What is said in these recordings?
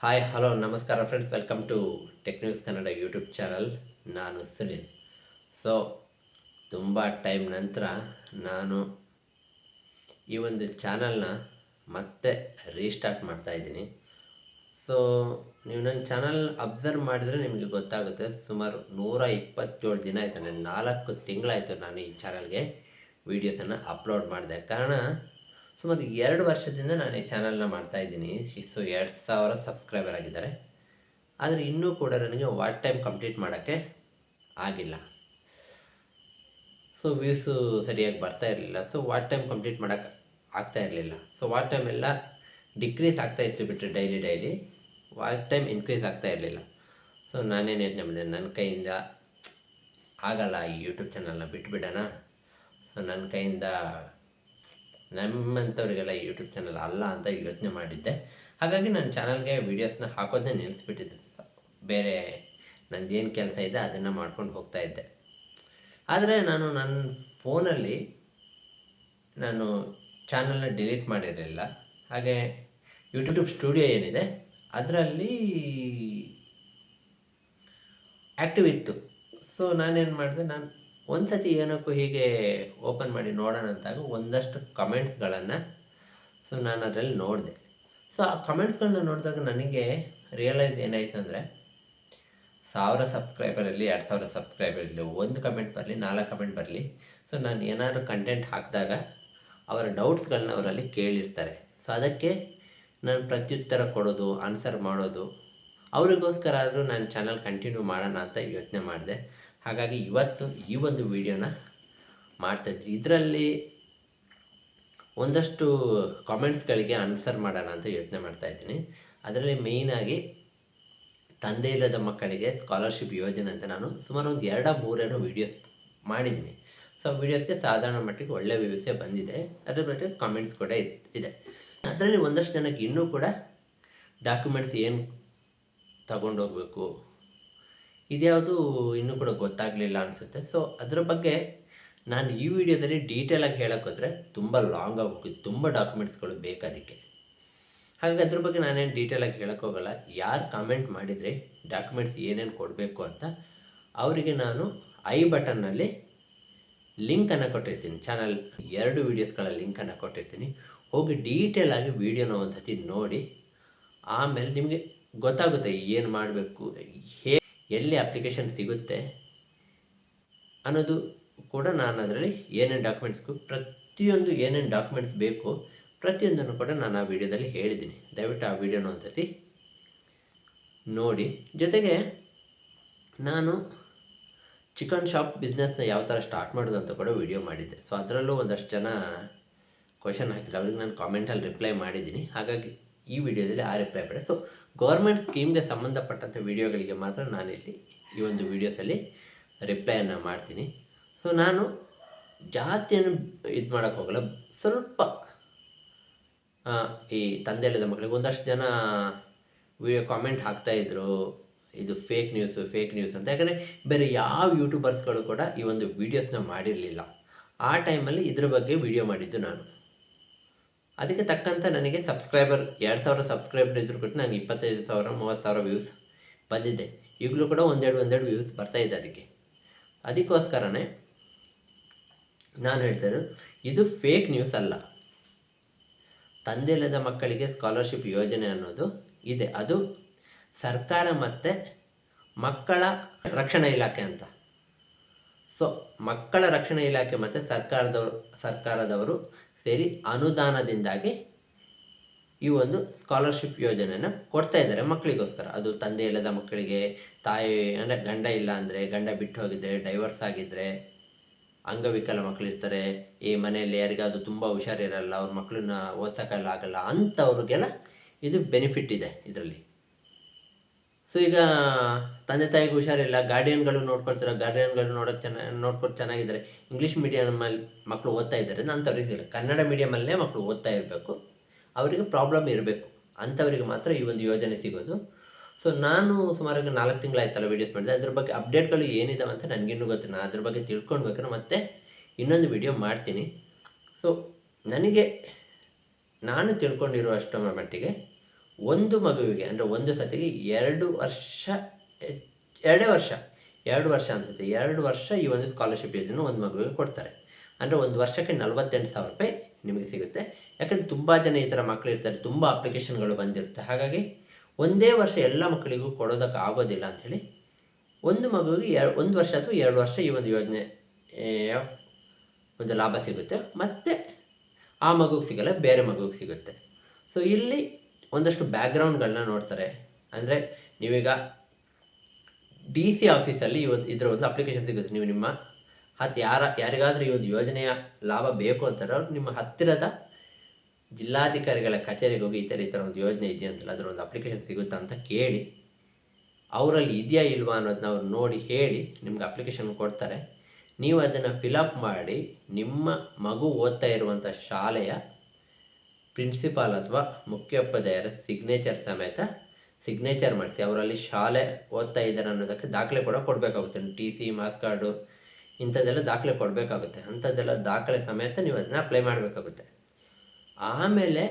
Hi hello ನಮಸ್ಕಾರ friends welcome to tech Kannada YouTube channel ನಾನು Sunil so ತುಂಬ time ನಂತರ ನಾನು ಈ ಒಂದು ಚಾನಲ್ನ ಮತ್ತೆ ರೀಸ್ಟಾರ್ಟ್ ಮಾಡ್ತಾ ಇದ್ದೀನಿ ಸೊ ನೀವು ನನ್ನ ಚಾನಲ್ ಅಬ್ಸರ್ವ್ ಮಾಡಿದರೆ ನಿಮಗೆ ಗೊತ್ತಾಗುತ್ತೆ ಸುಮಾರು ನೂರ ಇಪ್ಪತ್ತೇಳು ದಿನ ಆಯಿತು ನಾನು ನಾಲ್ಕು ತಿಂಗಳಾಯಿತು ನಾನು ಈ ಚಾನಲ್ಗೆ ವೀಡಿಯೋಸನ್ನು ಅಪ್ಲೋಡ್ ಮಾಡಿದೆ ಕಾರಣ ಸುಮಾರು ಎರಡು ವರ್ಷದಿಂದ ನಾನು ಈ ಚಾನಲ್ನ ಮಾಡ್ತಾ ಇದ್ದೀನಿ. ಸೊ ಎರಡು ಸಾವಿರ ಸಬ್ಸ್ಕ್ರೈಬರ್ ಆಗಿದ್ದಾರೆ. ಆದರೆ ಇನ್ನೂ ಕೂಡ ನನಗೆ ವಾಟ್ ಟೈಮ್ ಕಂಪ್ಲೀಟ್ ಮಾಡೋಕ್ಕೆ ಆಗಿಲ್ಲ. ಸೊ ವ್ಯೂಸು ಸರಿಯಾಗಿ ಬರ್ತಾ ಇರಲಿಲ್ಲ. ಸೊ ವಾಟ್ ಟೈಮ್ ಕಂಪ್ಲೀಟ್ ಮಾಡೋಕ್ಕೆ ಆಗ್ತಾ ಇರಲಿಲ್ಲ. ಸೊ ವಾಟ್ ಟೈಮ್ ಎಲ್ಲ ಡಿಕ್ರೀಸ್ ಆಗ್ತಾ ಇತ್ತು ಬಿಟ್ಟರೆ daily daily what time increase ಆಗ್ತಾ ಇರಲಿಲ್ಲ. ಸೊ ನಾನೇನು ಯೋಚನೆ ಮಾಡಿದೆ? ನನ್ನ ಕೈಯಿಂದ ಆಗಲ್ಲ ಈ ಯೂಟ್ಯೂಬ್ ಚಾನಲ್ನ ಬಿಟ್ಬಿಡೋಣ. ಸೊ ನನ್ನ ಕೈಯಿಂದ ನಮ್ಮಂಥವ್ರಿಗೆಲ್ಲ ಯೂಟ್ಯೂಬ್ ಚಾನಲ್ ಅಲ್ಲ ಅಂತ ಯೋಚನೆ ಮಾಡಿದ್ದೆ. ಹಾಗಾಗಿ ನನ್ನ ಚಾನಲ್ಗೆ ವೀಡಿಯೋಸ್ನ ಹಾಕೋದನ್ನೇ ನಿಲ್ಲಿಸ್ಬಿಟ್ಟಿದ್ದೆ ಬೇರೆ ನಂದೇನು ಕೆಲಸ ಇದೆ ಅದನ್ನು ಮಾಡ್ಕೊಂಡು ಹೋಗ್ತಾ ಇದ್ದೆ. ಆದರೆ ನಾನು ನನ್ನ ಫೋನಲ್ಲಿ ನಾನು ಚಾನಲ್ನ ಡಿಲೀಟ್ ಮಾಡಿರಲಿಲ್ಲ. ಹಾಗೆ ಯೂಟ್ಯೂಬ್ ಸ್ಟುಡಿಯೋ ಏನಿದೆ, ಅದರಲ್ಲಿ ಆ್ಯಕ್ಟಿವ್ ಇತ್ತು. ಸೊ ನಾನೇನು ಮಾಡಿದೆ, ನಾನು ಒಂದು ಸತಿ ಏನಕ್ಕೂ ಹೀಗೆ ಓಪನ್ ಮಾಡಿ ನೋಡೋಣ ಅಂತಾಗ ಒಂದಷ್ಟು ಕಮೆಂಟ್ಸ್ಗಳನ್ನು ಸೊ ನಾನು ಅದರಲ್ಲಿ ನೋಡಿದೆ. ಸೊ ಆ ಕಮೆಂಟ್ಸ್ಗಳನ್ನ ನೋಡಿದಾಗ ನನಗೆ ರಿಯಲೈಸ್ ಏನಾಯಿತು ಅಂದರೆ ಸಾವಿರ ಸಬ್ಸ್ಕ್ರೈಬರಲ್ಲಿ ಎರಡು ಸಾವಿರ ಸಬ್ಸ್ಕ್ರೈಬರ್ ಇರಲಿ, ಒಂದು ಕಮೆಂಟ್ ಬರಲಿ, ನಾಲ್ಕು ಕಮೆಂಟ್ ಬರಲಿ, ಸೊ ನಾನು ಏನಾದರೂ ಕಂಟೆಂಟ್ ಹಾಕಿದಾಗ ಅವರ ಡೌಟ್ಸ್ಗಳನ್ನ ಅವರಲ್ಲಿ ಕೇಳಿರ್ತಾರೆ. ಸೊ ಅದಕ್ಕೆ ನಾನು ಪ್ರತ್ಯುತ್ತರ ಕೊಡೋದು ಆನ್ಸರ್ ಮಾಡೋದು, ಅವರಿಗೋಸ್ಕರ ಆದರೂ ನಾನು ಚಾನಲ್ ಕಂಟಿನ್ಯೂ ಮಾಡೋಣ ಅಂತ ಯೋಚನೆ ಮಾಡಿದೆ. ಹಾಗಾಗಿ ಇವತ್ತು ಈ ಒಂದು ವಿಡಿಯೋನ ಮಾಡ್ತಾಯಿದ್ವಿ ಇದರಲ್ಲಿ ಒಂದಷ್ಟು ಕಾಮೆಂಟ್ಸ್ಗಳಿಗೆ ಆನ್ಸರ್ ಮಾಡೋಣ ಅಂತ ಯೋಚನೆ ಮಾಡ್ತಾ ಇದ್ದೀನಿ. ಅದರಲ್ಲಿ ಮೇಯ್ನಾಗಿ ತಂದೆ ಇಲ್ಲದ ಮಕ್ಕಳಿಗೆ ಸ್ಕಾಲರ್ಶಿಪ್ ಯೋಜನೆ ಅಂತ ನಾನು ಸುಮಾರು ಒಂದು ಎರಡ ಮೂರೇನೋ ವೀಡಿಯೋಸ್ ಮಾಡಿದ್ದೀನಿ. ಸೊ ವೀಡಿಯೋಸ್ಗೆ ಸಾಧಾರಣ ಮಟ್ಟಿಗೆ ಒಳ್ಳೆ ವ್ಯವಸ್ಥೆ ಬಂದಿದೆ. ಅದರ ಬಗ್ಗೆ ಕಾಮೆಂಟ್ಸ್ ಕೂಡ ಇದೆ. ಅದರಲ್ಲಿ ಒಂದಷ್ಟು ಜನಕ್ಕೆ ಇನ್ನೂ ಕೂಡ ಡಾಕ್ಯುಮೆಂಟ್ಸ್ ಏನು ತಗೊಂಡೋಗ್ಬೇಕು ಇದ್ಯಾವುದು ಇನ್ನೂ ಕೂಡ ಗೊತ್ತಾಗಲಿಲ್ಲ ಅನಿಸುತ್ತೆ. ಸೊ ಅದರ ಬಗ್ಗೆ ನಾನು ಈ ವಿಡಿಯೋದಲ್ಲಿ ಡೀಟೇಲಾಗಿ ಹೇಳೋಕ್ಕೋದ್ರೆ ತುಂಬ ಲಾಂಗ್ ಆಗಿ ತುಂಬ ಡಾಕ್ಯುಮೆಂಟ್ಸ್ಗಳು ಬೇಕು ಅದಕ್ಕೆ. ಹಾಗಾಗಿ ಅದ್ರ ಬಗ್ಗೆ ನಾನೇನು ಡೀಟೇಲಾಗಿ ಹೇಳೋಕ್ಕೋಗಲ್ಲ ಯಾರು ಕಾಮೆಂಟ್ ಮಾಡಿದರೆ ಡಾಕ್ಯುಮೆಂಟ್ಸ್ ಏನೇನು ಕೊಡಬೇಕು ಅಂತ ಅವರಿಗೆ ನಾನು ಐ ಬಟನ್ನಲ್ಲಿ ಲಿಂಕನ್ನು ಕೊಟ್ಟಿರ್ತೀನಿ. ಚಾನಲ್ ಎರಡು ವೀಡಿಯೋಸ್ಗಳ ಲಿಂಕನ್ನು ಕೊಟ್ಟಿರ್ತೀನಿ. ಹೋಗಿ ಡೀಟೇಲಾಗಿ ವೀಡಿಯೋನ ಒಂದು ಸತಿ ನೋಡಿ. ಆಮೇಲೆ ನಿಮಗೆ ಗೊತ್ತಾಗುತ್ತೆ ಏನು ಮಾಡಬೇಕು, ಹೇ ಎಲ್ಲಿ ಅಪ್ಲಿಕೇಶನ್ ಸಿಗುತ್ತೆ ಅನ್ನೋದು ಕೂಡ ನಾನು ಅದರಲ್ಲಿ ಏನೇನು ಡಾಕ್ಯುಮೆಂಟ್ಸ್ಗೂ ಪ್ರತಿಯೊಂದು ಏನೇನು ಡಾಕ್ಯುಮೆಂಟ್ಸ್ ಬೇಕು, ಪ್ರತಿಯೊಂದನ್ನು ಕೂಡ ನಾನು ಆ ವಿಡಿಯೋದಲ್ಲಿ ಹೇಳಿದ್ದೀನಿ. ದಯವಿಟ್ಟು ಆ ವಿಡಿಯೋನ ಒಂದ್ಸತಿ ನೋಡಿ. ಜೊತೆಗೆ ನಾನು ಚಿಕನ್ ಶಾಪ್ ಬಿಸ್ನೆಸ್ನ ಯಾವ ಥರ ಸ್ಟಾರ್ಟ್ ಮಾಡೋದು ಅಂತ ಕೂಡ ವಿಡಿಯೋ ಮಾಡಿದ್ದೆ. ಸೊ ಅದರಲ್ಲೂ ಒಂದಷ್ಟು ಜನ ಕ್ವಶನ್ ಹಾಕಿದ್ರು. ಅವ್ರಿಗೆ ನಾನು ಕಾಮೆಂಟಲ್ಲಿ ರಿಪ್ಲೈ ಮಾಡಿದ್ದೀನಿ. ಹಾಗಾಗಿ ಈ ವಿಡಿಯೋದಲ್ಲಿ ಆ ರಿಪ್ಲೈ ಬೇಡ ಸೊ ಗೌರ್ಮೆಂಟ್ ಸ್ಕೀಮ್ಗೆ ಸಂಬಂಧಪಟ್ಟಂಥ ವಿಡಿಯೋಗಳಿಗೆ ಮಾತ್ರ ನಾನಿಲ್ಲಿ ಈ ಒಂದು ವಿಡಿಯೋಸಲ್ಲಿ ರಿಪ್ಲೈಯನ್ನು ಮಾಡ್ತೀನಿ. ಸೊ ನಾನು ಜಾಸ್ತಿ ಇದು ಮಾಡೋಕ್ಕೆ ಹೋಗಲ್ಲ. ಸ್ವಲ್ಪ ಈ ತಂದೆ ಇಲ್ಲದ ಮಕ್ಕಳಿಗೆ ಒಂದಷ್ಟು ಜನ ವಿಡಿಯೋ ಕಾಮೆಂಟ್ ಹಾಕ್ತಾಯಿದ್ರು ಇದು ಫೇಕ್ ನ್ಯೂಸು ಫೇಕ್ ನ್ಯೂಸ್ ಅಂತ. ಯಾಕಂದರೆ ಬೇರೆ ಯಾವ ಯೂಟ್ಯೂಬರ್ಸ್ಗಳು ಕೂಡ ಈ ಒಂದು ವೀಡಿಯೋಸ್ನ ಮಾಡಿರಲಿಲ್ಲ. ಆ ಟೈಮಲ್ಲಿ ಇದ್ರ ಬಗ್ಗೆ ವಿಡಿಯೋ ಮಾಡಿದ್ದು ನಾನು. ಅದಕ್ಕೆ ತಕ್ಕಂಥ ನನಗೆ ಸಬ್ಸ್ಕ್ರೈಬರ್ ಎರಡು ಸಾವಿರ ಸಬ್ಸ್ಕ್ರೈಬರ್ ಇದ್ರು ಕೂಡ ನನಗೆ ಇಪ್ಪತ್ತೈದು ಸಾವಿರ, ಮೂವತ್ತು ಸಾವಿರ ವ್ಯೂಸ್ ಬಂದಿದೆ. ಈಗಲೂ ಕೂಡ ಒಂದೆರಡು ಒಂದೆರಡು ವ್ಯೂಸ್ ಬರ್ತಾ ಇದೆ ಅದಕ್ಕೆ. ಅದಕ್ಕೋಸ್ಕರನೇ ನಾನು ಹೇಳ್ತಾ ಇರೋದು, ಇದು ಫೇಕ್ ನ್ಯೂಸ್ ಅಲ್ಲ. ತಂದೆ ಇಲ್ಲದ ಮಕ್ಕಳಿಗೆ ಸ್ಕಾಲರ್ಶಿಪ್ ಯೋಜನೆ ಅನ್ನೋದು ಇದೆ. ಅದು ಸರ್ಕಾರ ಮತ್ತು ಮಕ್ಕಳ ರಕ್ಷಣಾ ಇಲಾಖೆ ಅಂತ. ಸೊ ಮಕ್ಕಳ ರಕ್ಷಣಾ ಇಲಾಖೆ ಮತ್ತು ಸರ್ಕಾರದವರು ಸರ್ಕಾರದವರು ಸೇರಿ ಅನುದಾನದಿಂದಾಗಿ ಈ ಒಂದು ಸ್ಕಾಲರ್ಶಿಪ್ ಯೋಜನೆಯನ್ನು ಕೊಡ್ತಾ ಇದ್ದಾರೆ ಮಕ್ಕಳಿಗೋಸ್ಕರ. ಅದು ತಂದೆ ಇಲ್ಲದ ಮಕ್ಕಳಿಗೆ, ತಾಯಿ ಅಂದರೆ ಗಂಡ ಇಲ್ಲ ಅಂದರೆ, ಗಂಡ ಬಿಟ್ಟು ಹೋಗಿದ್ದರೆ ಡೈವರ್ಸ್ ಆಗಿದ್ದರೆ ಅಂಗವಿಕಲ ಮಕ್ಕಳಿರ್ತಾರೆ ಈ ಮನೆಯಲ್ಲಿ ಯಾರಿಗಾದ್ರೂ ತುಂಬ ಹುಷಾರಿರಲ್ಲ, ಅವ್ರ ಮಕ್ಕಳನ್ನ ಓದ್ಸೋಕ್ಕೆಲ್ಲ ಆಗಲ್ಲ ಅಂಥವ್ರಿಗೆಲ್ಲ ಇದು ಬೆನಿಫಿಟ್ ಇದೆ ಇದರಲ್ಲಿ. ಸೊ ಈಗ ತಂದೆ ತಾಯಿಗೆ ಹುಷಾರಿಲ್ಲ ಗಾರ್ಡಿಯನ್ಗಳು ನೋಡ್ಕೊಳ್ತಾರೆ ಗಾರ್ಡಿಯನ್ಗಳು ನೋಡೋದು ಚೆನ್ನಾಗಿ ನೋಡ್ಕೊಂಡು ಚೆನ್ನಾಗಿದ್ದಾರೆ. ಇಂಗ್ಲೀಷ್ ಮೀಡಿಯಮಲ್ಲಿ ಮಕ್ಕಳು ಓದ್ತಾ ಇದ್ದಾರೆ ನಾನು ತೋರಿಸಿಲ್ಲ ಕನ್ನಡ ಮೀಡಿಯಮಲ್ಲೇ ಮಕ್ಕಳು ಓದ್ತಾ ಇರಬೇಕು. ಅವರಿಗೆ ಪ್ರಾಬ್ಲಮ್ ಇರಬೇಕು. ಅಂಥವರಿಗೆ ಮಾತ್ರ ಈ ಒಂದು ಯೋಜನೆ ಸಿಗೋದು. ಸೊ ನಾನು ಸುಮಾರು ನಾಲ್ಕು ತಿಂಗಳಾಯ್ತಲ್ಲ ವೀಡಿಯೋಸ್ ಮಾಡಿದೆ ಅದ್ರ ಬಗ್ಗೆ ಅಪ್ಡೇಟ್ಗಳು ಏನಿದಾವೆ ಅಂತ ನನಗಿನ್ನೂ ಗೊತ್ತಿಲ್ಲ. ನಾನು ಅದ್ರ ಬಗ್ಗೆ ತಿಳ್ಕೊಳ್ಬೇಕಾದ್ರೆ ಮತ್ತೆ ಇನ್ನೊಂದು ವಿಡಿಯೋ ಮಾಡ್ತೀನಿ. ಸೊ ನನಗೆ, ನಾನು ತಿಳ್ಕೊಂಡಿರೋ ಅಷ್ಟರ ಮಟ್ಟಿಗೆ ಒಂದು ಮಗುವಿಗೆ, ಅಂದರೆ ಒಂದು ಸತಿಗೆ ಎರಡು ವರ್ಷ ಎರಡೇ ವರ್ಷ, ಎರಡು ವರ್ಷ ಅನ್ಸುತ್ತೆ ಎರಡು ವರ್ಷ ಈ ಒಂದು ಸ್ಕಾಲರ್ಶಿಪ್ ಯೋಜನೆ ಒಂದು ಮಗುವಿಗೆ ಕೊಡ್ತಾರೆ. ಅಂದರೆ ಒಂದು ವರ್ಷಕ್ಕೆ ನಲವತ್ತೆಂಟು ಸಾವಿರ ರೂಪಾಯಿ ನಿಮಗೆ ಸಿಗುತ್ತೆ. ಯಾಕಂದರೆ ತುಂಬ ಜನ ಈ ಥರ ಮಕ್ಕಳು ಇರ್ತಾರೆ, ತುಂಬ ಅಪ್ಲಿಕೇಶನ್ಗಳು ಬಂದಿರುತ್ತೆ. ಹಾಗಾಗಿ ಒಂದೇ ವರ್ಷ ಎಲ್ಲ ಮಕ್ಕಳಿಗೂ ಕೊಡೋದಕ್ಕೆ ಆಗೋದಿಲ್ಲ ಅಂಥೇಳಿ ಒಂದು ಮಗುವಿಗೆ ಎರ ಒಂದು ವರ್ಷ ಅಥವಾ ಎರಡು ವರ್ಷ ಈ ಒಂದು ಯೋಜನೆ ಒಂದು ಲಾಭ ಸಿಗುತ್ತೆ. ಮತ್ತು ಆ ಮಗುಗೆ ಸಿಗಲ್ಲ, ಬೇರೆ ಮಗುಗೆ ಸಿಗುತ್ತೆ. ಸೊ ಇಲ್ಲಿ ಒಂದಷ್ಟು ಬ್ಯಾಕ್ಗ್ರೌಂಡ್ಗಳನ್ನ ನೋಡ್ತಾರೆ. ಅಂದರೆ ನೀವೀಗ ಡಿ ಸಿ ಆಫೀಸಲ್ಲಿ ಇವತ್ತು ಇದರ ಒಂದು ಅಪ್ಲಿಕೇಶನ್ ಸಿಗುತ್ತೆ. ನೀವು ನಿಮ್ಮ ಹತ್ತು ಯಾರ, ಯಾರಿಗಾದರೂ ಈ ಯೋಜನೆಯ ಲಾಭ ಬೇಕು ಅಂತಾರೆ ಅವ್ರು ನಿಮ್ಮ ಹತ್ತಿರದ ಜಿಲ್ಲಾಧಿಕಾರಿಗಳ ಕಚೇರಿಗೆ ಹೋಗಿ ಈ ಥರ ಈ ಥರ ಒಂದು ಯೋಜನೆ ಇದೆಯಾ ಅಂತಲ್ಲ ಅದರ ಒಂದು ಅಪ್ಲಿಕೇಶನ್ ಸಿಗುತ್ತಾ ಅಂತ ಕೇಳಿ, ಅವರಲ್ಲಿ ಇದೆಯಾ ಇಲ್ವಾ ಅನ್ನೋದನ್ನ ಅವ್ರು ನೋಡಿ ಹೇಳಿ ನಿಮ್ಗೆ ಅಪ್ಲಿಕೇಶನ್ ಕೊಡ್ತಾರೆ. ನೀವು ಅದನ್ನು ಫಿಲಪ್ ಮಾಡಿ ನಿಮ್ಮ ಮಗು ಓದ್ತಾ ಇರುವಂಥ ಶಾಲೆಯ ಪ್ರಿನ್ಸಿಪಾಲ್ ಅಥವಾ ಮುಖ್ಯೋಪಾಧ್ಯಾಯರ ಸಿಗ್ನೇಚರ್ ಸಮೇತ ಸಿಗ್ನೇಚರ್ ಮಾಡಿಸಿ, ಅವರಲ್ಲಿ ಶಾಲೆ ಓದ್ತಾ ಇದ್ದಾರೆ ಅನ್ನೋದಕ್ಕೆ ದಾಖಲೆ ಕೂಡ ಕೊಡಬೇಕಾಗುತ್ತೆ. ಟಿ ಸಿ ಮಾಸ್ ಕಾರ್ಡು ಇಂಥದ್ದೆಲ್ಲ ದಾಖಲೆ ಕೊಡಬೇಕಾಗುತ್ತೆ. ಅಂಥದ್ದೆಲ್ಲ ದಾಖಲೆ ಸಮೇತ ನೀವು ಅದನ್ನು ಅಪ್ಲೈ ಮಾಡಬೇಕಾಗುತ್ತೆ. ಆಮೇಲೆ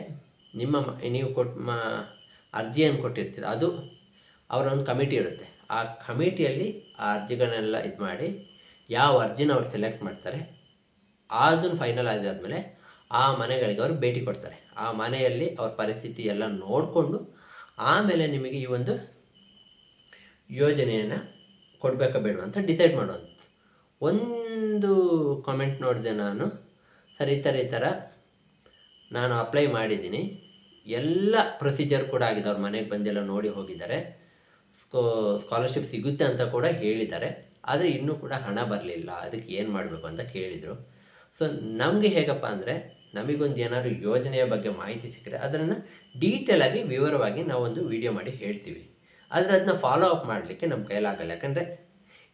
ನಿಮ್ಮ ನೀವು ಕೊಟ್ಟು ಮಾ, ಅರ್ಜಿಯನ್ನು ಕೊಟ್ಟಿರ್ತೀರ, ಅದು ಅವರ ಒಂದು ಕಮಿಟಿ ಇರುತ್ತೆ. ಆ ಕಮಿಟಿಯಲ್ಲಿ ಆ ಅರ್ಜಿಗಳನ್ನೆಲ್ಲ ಇದು ಮಾಡಿ, ಯಾವ ಅರ್ಜಿನ ಅವ್ರು ಸೆಲೆಕ್ಟ್ ಮಾಡ್ತಾರೆ, ಅದನ್ನು ಫೈನಲ್ ಆದಾದಮೇಲೆ ಆ ಮನೆಗಳಿಗೆ ಅವರು ಭೇಟಿ ಕೊಡ್ತಾರೆ. ಆ ಮನೆಯಲ್ಲಿ ಅವ್ರ ಪರಿಸ್ಥಿತಿ ಎಲ್ಲ ನೋಡಿಕೊಂಡು ಆಮೇಲೆ ನಿಮಗೆ ಈ ಒಂದು ಯೋಜನೆಯನ್ನು ಕೊಡಬೇಕಾ ಬೇಡ ಅಂತ ಡಿಸೈಡ್ ಮಾಡೋದು. ಒಂದು ಕಾಮೆಂಟ್ ನೋಡಿದೆ ನಾನು. ಸರ್, ಈ ಥರ ಈ ಥರ. ನಾನು ಅಪ್ಲೈ ಮಾಡಿದ್ದೀನಿ. ಎಲ್ಲ ಪ್ರೊಸೀಜರ್ ಕೂಡ ಆಗಿದೆ. ಅವ್ರ ಮನೆಗೆ ಬಂದೆಲ್ಲ ನೋಡಿ ಹೋಗಿದ್ದಾರೆ. ಸ್ಕೋ ಸ್ಕಾಲರ್ಶಿಪ್ ಸಿಗುತ್ತೆ ಅಂತ ಕೂಡ ಹೇಳಿದ್ದಾರೆ. ಆದರೆ ಇನ್ನೂ ಕೂಡ ಹಣ ಬರಲಿಲ್ಲ. ಅದಕ್ಕೆ ಏನು ಮಾಡಬೇಕು ಅಂತ ಕೇಳಿದರು. ಸೊ ನಮಗೆ ಹೇಗಪ್ಪ ಅಂದರೆ, ನಮಗೊಂದು ಏನಾದರೂ ಯೋಜನೆಯ ಬಗ್ಗೆ ಮಾಹಿತಿ ಸಿಕ್ಕರೆ ಅದನ್ನು ಡೀಟೇಲಾಗಿ ವಿವರವಾಗಿ ನಾವೊಂದು ವಿಡಿಯೋ ಮಾಡಿ ಹೇಳ್ತೀವಿ. ಆದರೆ ಅದನ್ನ ಫಾಲೋ ಅಪ್ ಮಾಡಲಿಕ್ಕೆ ನಮ್ಮ ಕೈಲಾಗಲ್ಲ. ಯಾಕಂದರೆ,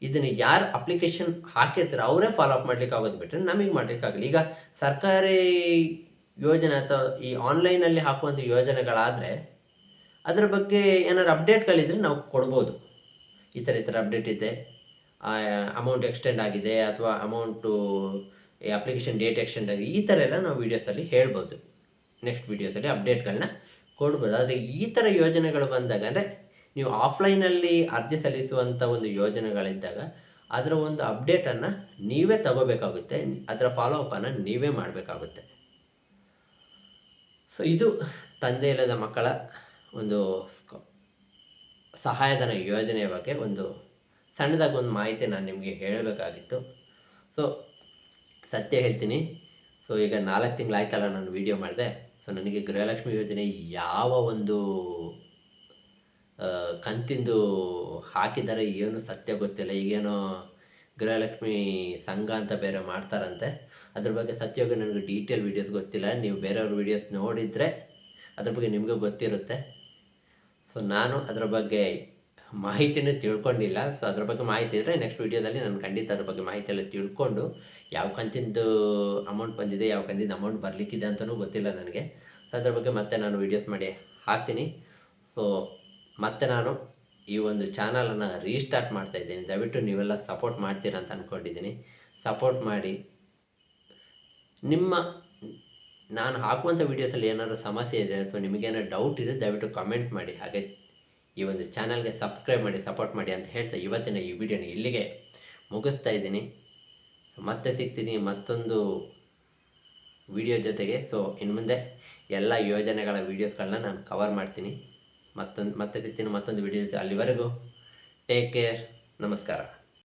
ಇದನ್ನು ಯಾರು ಅಪ್ಲಿಕೇಶನ್ ಹಾಕಿರ್ತಾರೆ ಅವರೇ ಫಾಲೋ ಅಪ್ ಮಾಡ್ಲಿಕ್ಕೆ ಆಗೋದು ಬಿಟ್ಟರೆ ನಮಗೆ ಮಾಡಲಿಕ್ಕಾಗಲ್ಲ ಈಗ ಸರ್ಕಾರಿ ಯೋಜನೆ ಅಥವಾ ಈ ಆನ್ಲೈನಲ್ಲಿ ಹಾಕುವಂಥ ಯೋಜನೆಗಳಾದರೆ, ಅದರ ಬಗ್ಗೆ ಏನಾದ್ರು ಅಪ್ಡೇಟ್ಗಳಿದ್ರೆ ನಾವು ಕೊಡ್ಬೋದು. ಈ ಥರ ಈ ಥರ ಅಪ್ಡೇಟ್ ಇದೆ. ಅಮೌಂಟ್ ಎಕ್ಸ್ಟೆಂಡ್ ಆಗಿದೆ ಅಥವಾ ಅಮೌಂಟು ಅಪ್ಲಿಕೇಶನ್ ಡೇಟ್ ಎಕ್ಸ್ಟೆಂಡ್ ಆಗಿದೆ. ಈ ಥರ ಎಲ್ಲ ನಾವು ವೀಡಿಯೋಸಲ್ಲಿ ಹೇಳ್ಬೋದು. ನೆಕ್ಸ್ಟ್ ವೀಡಿಯೋಸಲ್ಲಿ ಅಪ್ಡೇಟ್ಗಳನ್ನ ಕೊಡ್ಬೋದು. ಆದರೆ ಈ ಥರ ಯೋಜನೆಗಳು ಬಂದಾಗ, ಅಂದರೆ ನೀವು ಆಫ್ಲೈನಲ್ಲಿ ಅರ್ಜಿ ಸಲ್ಲಿಸುವಂಥ ಒಂದು ಯೋಜನೆಗಳಿದ್ದಾಗ, ಅದರ ಒಂದು ಅಪ್ಡೇಟನ್ನು ನೀವೇ ತಗೋಬೇಕಾಗುತ್ತೆ. ಅದರ ಫಾಲೋ ಅನ್ನು ನೀವೇ ಮಾಡಬೇಕಾಗುತ್ತೆ. ಸೊ ಇದು ತಂದೆ ಇಲ್ಲದ ಮಕ್ಕಳ ಒಂದು ಸಹಾಯಧನ ಯೋಜನೆಯ ಬಗ್ಗೆ ಒಂದು ಸಣ್ಣದಾಗಿ ಒಂದು ಮಾಹಿತಿ ನಾನು ನಿಮಗೆ ಹೇಳಬೇಕಾಗಿತ್ತು. ಸೊ ಸತ್ಯ ಹೇಳ್ತೀನಿ. ಸೊ ಈಗ ನಾಲ್ಕು ತಿಂಗಳಾಯ್ತಲ್ಲ ನಾನು ವಿಡಿಯೋ ಮಾಡಿದೆ. ಸೊ ನನಗೆ ಗೃಹಲಕ್ಷ್ಮಿ ಯೋಜನೆ ಯಾವ ಒಂದು ಕಂತಿಂದು ಹಾಕಿದ್ದಾರೆ ಏನು ಸತ್ಯ ಗೊತ್ತಿಲ್ಲ. ಈಗೇನೋ ಗೃಹಲಕ್ಷ್ಮಿ ಸಂಘ ಅಂತ ಬೇರೆ ಮಾಡ್ತಾರಂತೆ. ಅದ್ರ ಬಗ್ಗೆ ಸತ್ಯವಾಗಿ ನನಗೆ ಡೀಟೇಲ್ ವೀಡಿಯೋಸ್ ಗೊತ್ತಿಲ್ಲ. ನೀವು ಬೇರೆಯವ್ರ ವೀಡಿಯೋಸ್ ನೋಡಿದರೆ ಅದ್ರ ಬಗ್ಗೆ ನಿಮಗೂ ಗೊತ್ತಿರುತ್ತೆ. ಸೊ ನಾನು ಅದರ ಬಗ್ಗೆ ಮಾಹಿತಿನೂ ತಿಳ್ಕೊಂಡಿಲ್ಲ. ಸೊ ಅದ್ರ ಬಗ್ಗೆ ಮಾಹಿತಿ ಇದ್ದರೆ ನೆಕ್ಸ್ಟ್ ವೀಡಿಯೋದಲ್ಲಿ ನಾನು ಖಂಡಿತ ಅದ್ರ ಬಗ್ಗೆ ಮಾಹಿತಿ ಎಲ್ಲ ತಿಳ್ಕೊಂಡು ಯಾವ ಕಂತಿಂದು ಅಮೌಂಟ್ ಬಂದಿದೆ, ಯಾವ ಕಂತಿಂದು ಅಮೌಂಟ್ ಬರಲಿಕ್ಕಿದೆ ಅಂತಲೂ ಗೊತ್ತಿಲ್ಲ ನನಗೆ. ಸೊ ಅದ್ರ ಬಗ್ಗೆ ಮತ್ತೆ ನಾನು ವೀಡಿಯೋಸ್ ಮಾಡಿ ಹಾಕ್ತೀನಿ. ಸೊ ಮತ್ತೆ ನಾನು ಈ ಒಂದು ಚಾನಲನ್ನು ರೀಸ್ಟಾರ್ಟ್ ಮಾಡ್ತಾ ಇದ್ದೀನಿ. ದಯವಿಟ್ಟು ನೀವೆಲ್ಲ ಸಪೋರ್ಟ್ ಮಾಡ್ತೀರಾ ಅಂತ ಅಂದ್ಕೊಂಡಿದ್ದೀನಿ ಸಪೋರ್ಟ್ ಮಾಡಿ. ನಿಮ್ಮ, ನಾನು ಹಾಕುವಂಥ ವೀಡಿಯೋಸಲ್ಲಿ ಏನಾದರೂ ಸಮಸ್ಯೆ ಇದೆ ಅಥವಾ ನಿಮಗೇನಾದ್ರು ಡೌಟ್ ಇದೆ ದಯವಿಟ್ಟು ಕಮೆಂಟ್ ಮಾಡಿ. ಹಾಗೆ ಈ ಒಂದು ಚಾನಲ್ಗೆ ಸಬ್ಸ್ಕ್ರೈಬ್ ಮಾಡಿ, ಸಪೋರ್ಟ್ ಮಾಡಿ ಅಂತ ಹೇಳ್ತಾ ಇವತ್ತಿನ ಈ ವಿಡಿಯೋನ ಇಲ್ಲಿಗೆ ಮುಗಿಸ್ತಾ ಇದ್ದೀನಿ. ಮತ್ತೆ ಸಿಗ್ತೀನಿ ಮತ್ತೊಂದು ವಿಡಿಯೋ ಜೊತೆಗೆ. ಸೊ ಇನ್ನು ಮುಂದೆ ಎಲ್ಲ ಯೋಜನೆಗಳ ವೀಡಿಯೋಸ್ಗಳನ್ನ ನಾನು ಕವರ್ ಮಾಡ್ತೀನಿ. ಮತ್ತೊಂದು, ಮತ್ತೆ ಸಿಗ್ತೀನಿ ಮತ್ತೊಂದು ವಿಡಿಯೋ ಜೊತೆ ಅಲ್ಲಿವರೆಗೂ. ಟೇಕ್ ಕೇರ್ ನಮಸ್ಕಾರ.